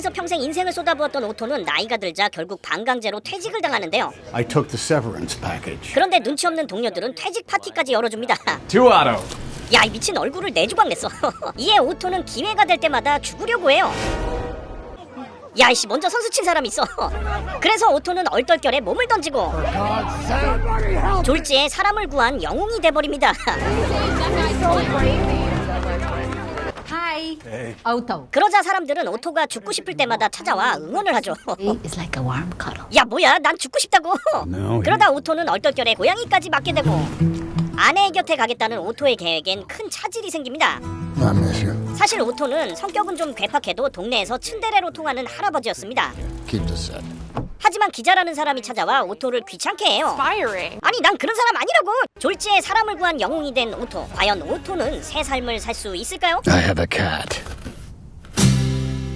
회사에서 평생 인생을 쏟아부었던 오토는 나이가 들자 결국 반강제로 퇴직을 당하는데요. I took the severance package. 그런데 눈치 없는 동료들은 퇴직 파티까지 열어줍니다. Two auto. 야, 이 미친 얼굴을 내주광 냈어. 이에 오토는 기회가 될 때마다 죽으려고 해요. 야, 이씨 먼저 선수 친 사람 있어. 그래서 오토는 얼떨결에 몸을 던지고 졸지에 사람을 구한 영웅이 돼버립니다. Auto. 그러자 사람들은 오토가 죽고 싶을 때마다 찾아와 응원을 하죠. 야 뭐야? 난 죽고 싶다고. No, 그러다 오토는 얼떨결에 고양이까지 맡게 되고 아내의 곁에 가겠다는 오토의 계획엔 큰 차질이 생깁니다. miss you. 사실 오토는 성격은 좀 괴팍해도 동네에서 츤데레로 통하는 할아버지였습니다 Set. 하지만 기자라는 사람이 찾아와 오토를 귀찮게 해요 inspiring. 아니 난 그런 사람 아니라고 졸지에 사람을 구한 영웅이 된 오토 과연 오토는 새 삶을 살 수 있을까요? I have a cat.